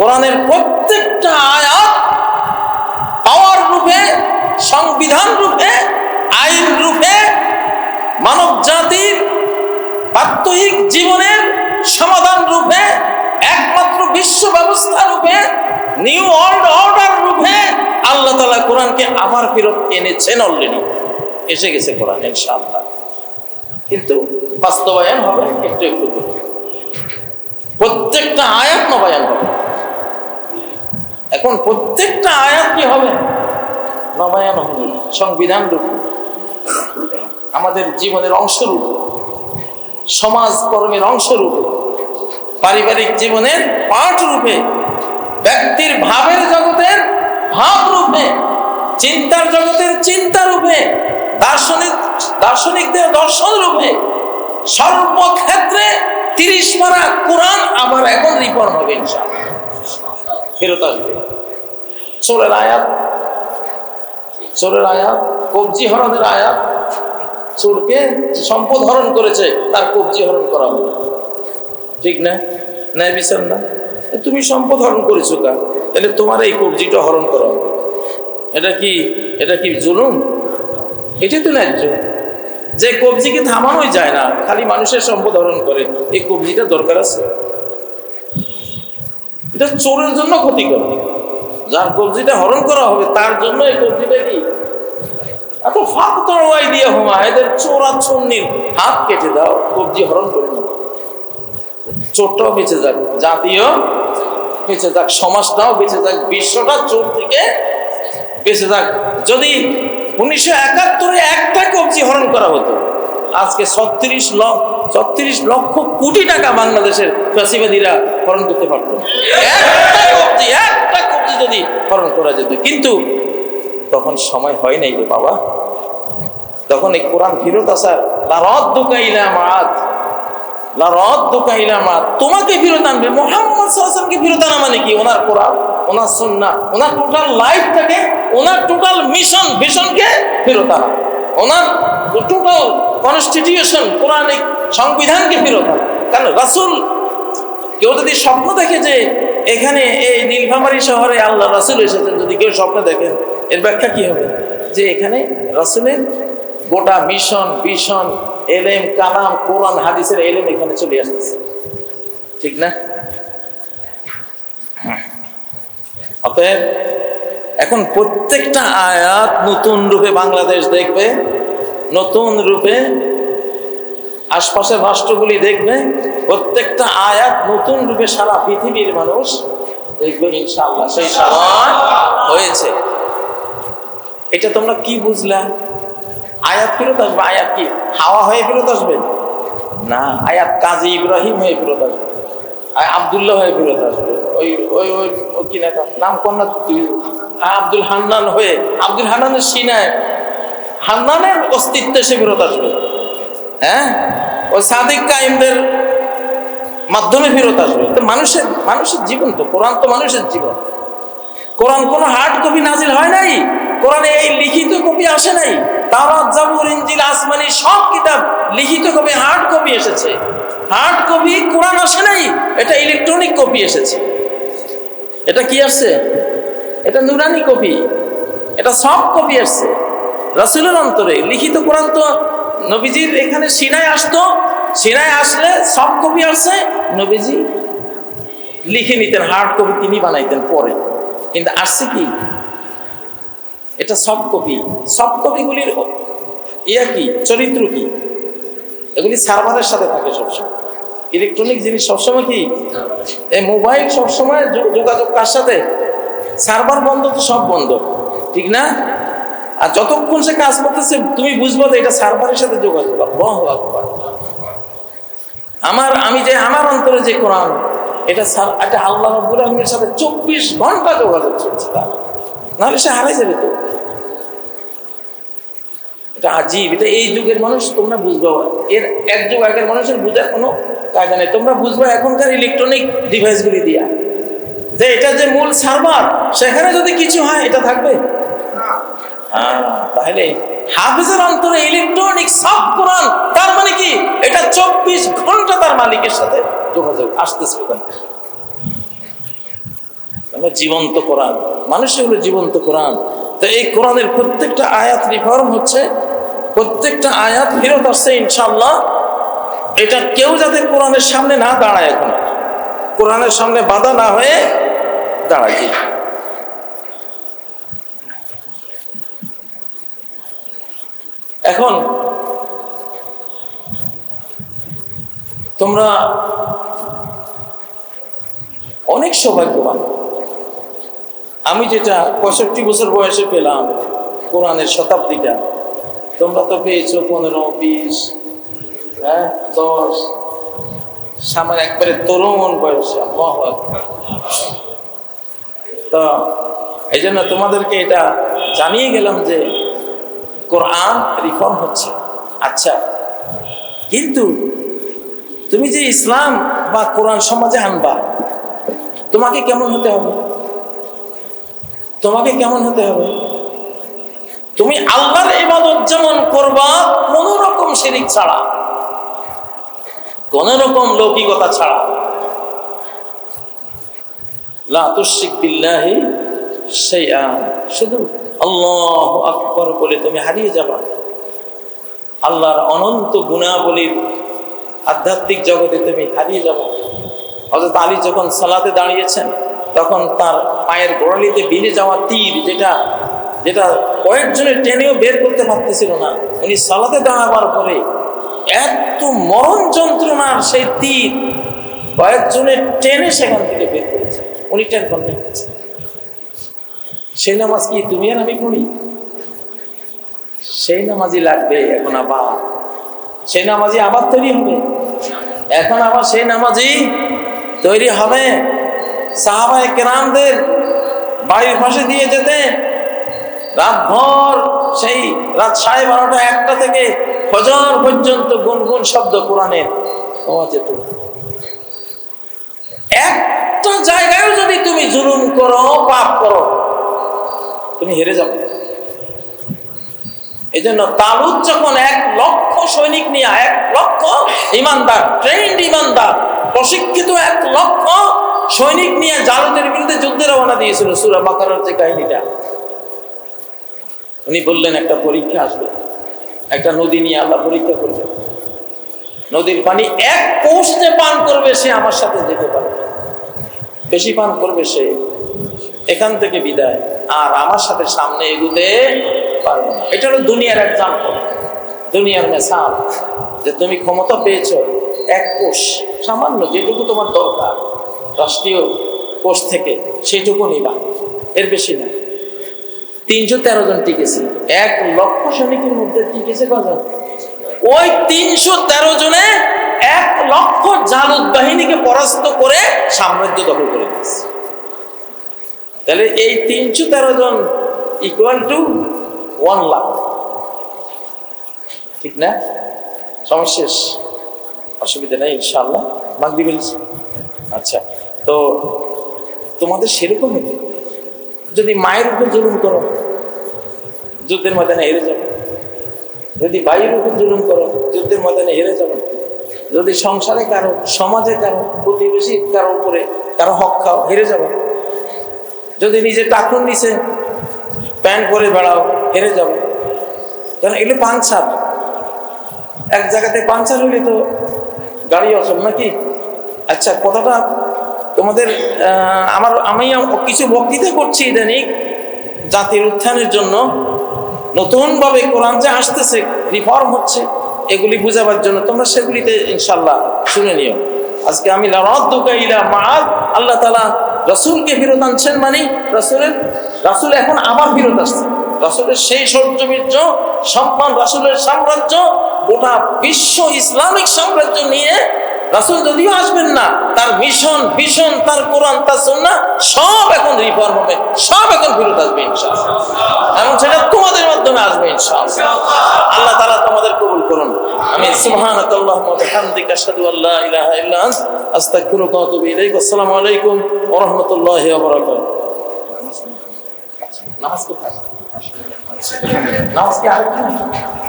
কোরআনের প্রত্যেকটা আয়াত পাওয়ার রূপে, সংবিধান রূপে, আইন রূপে, মানব জাতির প্রাত্যহিক জীবনের সমাধান রূপে, একমাত্র বিশ্ব ব্যবস্থা রূপে, নিউ ওয়ার্ল্ড অর্ডার রূপে আল্লাহ তালা কোরআনকে আবার ফেরত এনেছেন অলরেডি এসে গেছে কোরআন, ইনশাআল্লাহ। কিন্তু বাস্তবায়ন হবে একটু একটু প্রত্যেকটা আয়াত নবায়ন হবে। এখন প্রত্যেকটা আয়াত কি হবে? নবায়ন হবে সংবিধান রূপে আমাদের জীবনের অংশরূপ। সমাজ কর্মের অংশরূপ। পারিবারিক জীবনের পাঠ রূপে ব্যক্তির ভাবের জগতের ভাব রূপে চিন্তার জগতের চিন্তা রূপে দার্শনিক, দার্শনিকদের দর্শন রূপে সর্বক্ষেত্রে তিরিশ মারা কোরআন আবার এখন রিফর্ম হবে ইনশাআল্লাহ। ফেরত আসবে। চোরের আয়াত চোরের আয়াত, কবজি হরণের আয়াত, চোরকে সম্পদ হরণ করেছে, তার কবজি হরণ করা হবে ঠিক না? ন্যায় বিচার না? তুমি সম্পদ হরণ করেছ কা তাহলে তোমার এই কবজিটা হরণ করা হবে এটা কি এটা কি জুলুম? এটাই তো ন্যায্য যে কবজিকে থামানোই যায় না, খালি মানুষের সম্পদ হরণ করে, এই কবজিটা দরকার আছে। এটা চোরের জন্য ক্ষতিকর। যার কবজিটা হরণ করা হবে, তার জন্য এই কবজিটা কি এত ফাঁক তরওয়াই দিয়ে হোমা, এদের চোরা চন্নির হাত কেটে দাও কবজি হরণ করে নাও। চোরটাও বেঁচে যাক জাতীয় বেঁচে যাক, সমাজটাও বেঁচে যাক, বিশ্বটা চোর থেকে বেঁচে যাক। যদি উনিশশো একাত্তরে একটা কবজি হরণ করা হতো আজকে ছত্রিশ লক্ষ ছত্রিশ লক্ষ কোটি টাকা বাংলাদেশের ফ্যাসিবাদীরা হরণ করতে পারতো। না। একটা কবজি একটা কবজি যদি হরণ করা যেত। কিন্তু তখন সময় হয় নাই রে বাবা। তখন এই কোরআন ফিরত আসার লারদ দুকাইলা মাত লারদ দুকাইলা মাত তোমাকে ফিরত আনবে। মোহাম্মদ সাল্লাল্লাহু ফিরত আনা মানে কি? ওনার কোরআন, ওনার সুন্নাহ, ওনার টোটাল লাইফটাকে ওনার টোটাল মিশন ভিশনকে ফেরত আনা। ওনার টোটাল কনস্টিটিউশন কোরআনিক সংবিধানকে ফেরত কারণ রাসূল, কেউ যদি স্বপ্ন দেখে যে এখানে এই নীলফামারী শহরে আল্লাহ রাসুল এসেছেন, যদি কেউ স্বপ্ন দেখেন এর ব্যাখ্যা কি হবে? যে এখানে রাসুলের গোটা মিশন ভিশন এলেম, কালাম, কোরআন, হাদিসের এলেম এখানে চলে আসতেছে। ঠিক না? অতএব এখন প্রত্যেকটা আয়াত নতুন রূপে বাংলাদেশ দেখবে, নতুন রূপে আশপাশের রাষ্ট্রগুলি দেখবে, প্রত্যেকটা আয়াত নতুন রূপে সারা পৃথিবীর মানুষ দেখবে ইনশাআল্লাহ। সেই সময় হয়েছে। এটা তোমরা কি বুঝলা? আয়াত ফেরত আসবে? আয়াত কি? হাওয়া হয়ে ফেরত আসবে? না, আয়াত কাজী ইব্রাহিম হয়ে ফেরত আসবে। আবদুল্লাহ হয়ে ফেরত আসবে। ওই ওই ওই কি না নাম কোন না তুই। আব্দুল হান্নান হয়ে, আব্দুল হান্নানের সিনায় হান্নানের অস্তিত্বে সে ফেরত আসবে। হ্যাঁ? ওই সাদিক কাইমদের মাধ্যমে ফেরত আসবে। তো মানুষের মানুষের জীবন তো, কোরআন তো মানুষের জীবন। কোরআন কোনো হার্ড কপি নাজিল হয় নাই? কোরআনে এই লিখিত কপি আসে নাই? তাওরাত আসমানি সব কিতাব লিখিত কপি হার্ড কপি এসেছে। হার্ড কপি কোরআন আসে নাই, এটা ইলেকট্রনিক কপি এসেছে। এটা কি আসছে? এটা নুরানি কপি। এটা সব কপি আসছে। রাসুলের অন্তরে লিখিত কোরআন তো নবীজির এখানে সিনায় আসতো। সিনায় আসলে সব কপি আসছে নবীজি লিখে নিতেন হার্ড কপি তিনি বানাইতেন পরে। কিন্তু আসছে কি? এটা সফট কপি সফট কপিগুলির ইয়া কি? চরিত্র কি? এগুলি সার্ভারের সাথে থাকে সবসময়। ইলেকট্রনিক জিনিস সবসময় কি? এই মোবাইল সবসময় যোগাযোগ কার সাথে? সার্ভার বন্ধ তো সব বন্ধ, ঠিক না? আর যতক্ষণ সে কাজ করতেছে, তুমি বুঝব যে এটা সার্ভারের সাথে যোগাযোগ আমার, আমি যে, আমার অন্তরে যে কোরআন, এটা এটা আল্লাহ রব্বুল আলমীর সাথে চব্বিশ ঘণ্টা যোগাযোগ চলছে তার নাহলে সে হারাই যাবে তো। এটা আজীব, এটা এই যুগের মানুষ, তোমরা বুঝবে। এর এক যুগ আগের মানুষের বুঝার কোনো কায়দা নেই। তোমরা বুঝবে এখনকার ইলেকট্রনিক ডিভাইসগুলি দিয়া। যে এটা যে মূল সার্ভার, সেখানে যদি কিছু হয়, এটা থাকবে? তাহলে হাফিজের অন্তরে ইলেকট্রনিক সব কোরআন, তার মানে কি? এটা চব্বিশ ঘণ্টা তার মালিকের সাথে যোগাযোগ আসতেছে ওখানে জীবন্ত কোরআন। মানুষের হলো জীবন্ত কোরআন। তো এই কোরআনের প্রত্যেকটা আয়াত রিফর্ম হচ্ছে, প্রত্যেকটা আয়াত ফেরত আসছে ইনশাল্লাহ এটা কেউ যাতে কোরআনের সামনে না দাঁড়ায় এখন। কোরআনের সামনে বাধা না হয়ে দাঁড়ায় এখন তোমরা অনেক সৌভাগ্যবান আমি যেটা পঁয়ষট্টি বছর বয়সে পেলাম কোরআনের শতাব্দীটা, তোমরা তো পেয়েছ পনেরো, বিশ হ্যাঁ দশ সামনে একবারে তরুণ বয়স। তো এই জন্য তোমাদেরকে এটা জানিয়ে গেলাম যে কোরআন রিফর্ম হচ্ছে। আচ্ছা কিন্তু তুমি যে ইসলাম বা কোরআন সমাজে আনবা, তোমাকে কেমন হতে হবে? তোমাকে কেমন হতে হবে? তুমি আল্লাহর ইবাদত যেমন করবা কোন রকম শিরিক ছাড়া কোন রকম লৌকিকতা ছাড়া। লা তুশরিক বিল্লাহি শাইআ। শুধু আল্লাহ আকবর বলে তুমি হারিয়ে যাবা। আল্লাহর অনন্ত গুণাবলীর আধ্যাত্মিক জগতে তুমি হারিয়ে যাব। হজরত আলী যখন সালাতে দাঁড়িয়েছেন, তখন তার পায়ের গোড়ালিতে বিলে যাওয়া তীর যেটা যেটা কয়েকজনের টেনেও বের করতে পারতেছিল না, উনি সালাতে দাঁড়াবার পরে এত মরণ যন্ত্রণার সেই তীর কয়েকজনের টেনে সেখান থেকে বের করেছে। টেন করলেন সেই নামাজ কি তুমি আর আমি পড়ি? সেই নামাজই লাগবে এখন আবার। সেই নামাজি আবার তৈরি হবে। এখন আবার সেই নামাজি তৈরি হবে। সাহাবাই কেরামদের বাড়ির পাশে দিয়ে যেতে রাতভর সেই রাত সাড়ে বারোটা একটা থেকে ফজর পর্যন্ত গুনগুন শব্দ কোরআনের পাওয়া যেত জায়গায় যদি তুমি জুলুম করো, পাপ করো, তুমি হেরে যাবে। এই জন্য তালুদ যখন এক লক্ষ সৈনিক নিয়ে, এক লক্ষ ইমানদার ট্রেন্ড ইমানদার, প্রশিক্ষিত এক লক্ষ সৈনিক নিয়ে জালুদের বিরুদ্ধে যুদ্ধে রওনা দিয়েছিল সুরা বাকারের যে কাহিনীটা। উনি বললেন, একটা পরীক্ষা আসবে। একটা নদী নিয়ে আল্লাহ পরীক্ষা করবে নদীর পানি এক কোষে পান করবে, সে আমার সাথে যেতে পারবে বেশি পান করবে সে। এখান থেকে বিদায়। আর আমার সাথে সামনে এগুতে পারবে না। এটা হলো দুনিয়ার এক্সাম্পল দুনিয়ার মেসাল যে তুমি ক্ষমতা পেয়েছ, এক কোষ, সামান্য যেটুকু তোমার দরকার, রাষ্ট্রীয় কোষ থেকে সেটুকু নিবা। এর বেশি না। তিনশো তেরো জন টিকেছে। এক লক্ষ সৈনিকের মধ্যে টিকেছে কজন? ওই তিনশো তেরো জনে এক লক্ষ জালুদ বাহিনীকে পরাস্ত করে সাম্রাজ্য দখল করে দিয়েছে তাহলে এই তিনশো তেরো জন ইকুয়াল টু ওয়ান লাখ ঠিক না? সমস্যা। অসুবিধা নেই ইনশাল্লাহ মাগরি বলছি আচ্ছা তো তোমাদের সেরকম হতে যদি মায়ের উপর জুলুম করো, যুদ্ধের ময়দানে হেরে যাবে যদি ভাইয়ের উপর জুলুম করো, যুদ্ধের ময়দানে হেরে যাবে যদি সংসারে কারও, সমাজে কারও প্রতিবেশী কারও উপরে কারও হক খাও, হেরে যাব। যদি নিজে টাকুন নিচে প্যান্ট পরে বেড়াও, হেরে যাব। কারণ এগুলো পাঞ্চার এক জায়গাতে পাঞ্চার হইলে তো গাড়ি অচল নাকি? আচ্ছা কথাটা তোমাদের আমার, আমি কিছু বক্তৃতা করছি ইদানিং জাতির উত্থানের জন্য। নতুনভাবে কোরআন যে আসতেছে রিফর্ম হচ্ছে। এগুলি বুঝাবার জন্য তোমরা সেগুলিতে ইনশাল্লাহ শুনে নিও। আজকে আমি আল্লাহ তালা রসুলকে ফেরত আনছেন মানে রসুলের, রাসুল এখন আবার ফেরত আসছে। রাসুলের সেই সৌর্যবীর্য সম্মান, রাসুলের সাম্রাজ্য, গোটা বিশ্ব ইসলামিক সাম্রাজ্য নিয়ে রাসুল যদিও আসবেন না, তার মিশন ভীষণ তার কোরআন, তার সুন্নাহ সব এখন রিফর্ম হবে, সব এখন ফেরত আসবে ইনশাআল্লাহ। এবং সেটা তোমাদের মাধ্যমে আসবে আল্লাহ তাআলা কবুল করুন। আমি সুবহানাক আল্লাহুম্মা বিহামদিকা আশহাদু আল্লা ইলাহা ইল্লা আনত। আস্তাগফিরুকা ওয়া আতুবু ইলাইক। আসসালামু আলাইকুম ওয়া রাহমাতুল্লাহি ওয়া বারাকাতুহু। নামাজ কোথায়?